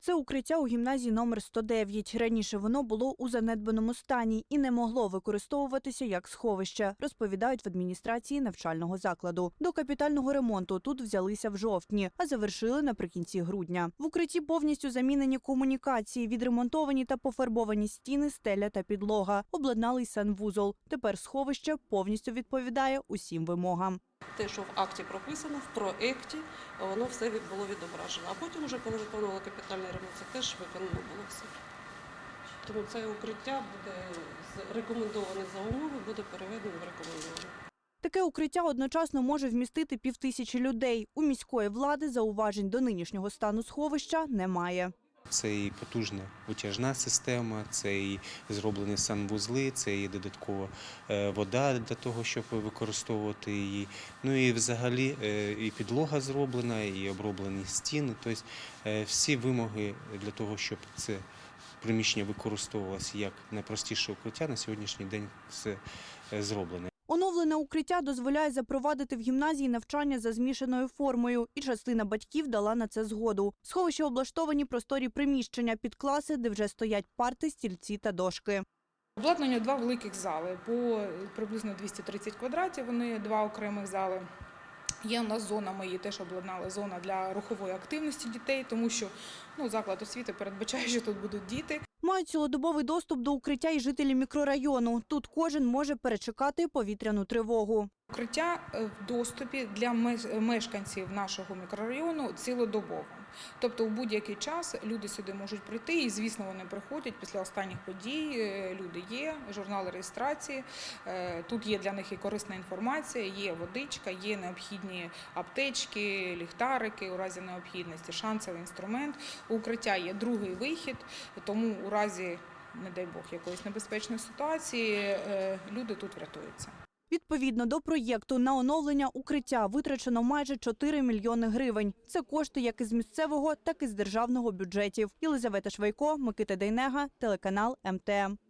Це укриття у гімназії номер 109. Раніше воно було у занедбаному стані і не могло використовуватися як сховище, розповідають в адміністрації навчального закладу. До капітального ремонту тут взялися в жовтні, а завершили наприкінці грудня. В укритті повністю замінені комунікації, відремонтовані та пофарбовані стіни, стеля та підлога. Обладнали й санвузол. Тепер сховище повністю відповідає усім вимогам. Те, що в акті прописано, в проекті, воно все було відображено. А потім, вже коли виконували капітальний ремонт, це теж виконано було все. Тому це укриття буде рекомендоване за умови, буде переведено в рекомендоване. Таке укриття одночасно може вмістити півтисячі людей. У міської влади зауважень до нинішнього стану сховища немає. Це і потужна витяжна система, це і зроблені санвузли, це і додаткова е, вода для того, щоб використовувати її. Ну і взагалі е, і підлога зроблена, і оброблені стіни. Тобто е, всі вимоги для того, щоб це приміщення використовувалося як найпростіше укриття, на сьогоднішній день все зроблено. Оновлене укриття дозволяє запровадити в гімназії навчання за змішаною формою, і частина батьків дала на це згоду. Сховище облаштовані просторі приміщення під класи, де вже стоять парти, стільці та дошки. Обладнання два великих зали по приблизно 230 квадратів. Вони два окремих зали. Є у нас зона, ми її теж обладнали зона для рухової активності дітей, тому що ну, заклад освіти передбачає, що тут будуть діти. Мають цілодобовий доступ до укриття і жителі мікрорайону. Тут кожен може перечекати повітряну тривогу. Укриття е, в доступі для меш- мешканців нашого мікрорайону цілодобово. Тобто у будь-який час люди сюди можуть прийти, і звісно, вони приходять після останніх подій. е, Люди є, журнал реєстрації. е, Тут є для них і корисна інформація, є водичка, є необхідні аптечки, ліхтарики у разі необхідності, шансовий інструмент. Укриття є другий вихід, тому у разі, не дай Бог, якоїсь небезпечної ситуації е, люди тут врятуються. Відповідно до проєкту на оновлення укриття витрачено майже 4 мільйони гривень. Це кошти як із місцевого, так і з державного бюджетів. Єлизавета Швайко, Микита Дейнега, телеканал МТМ.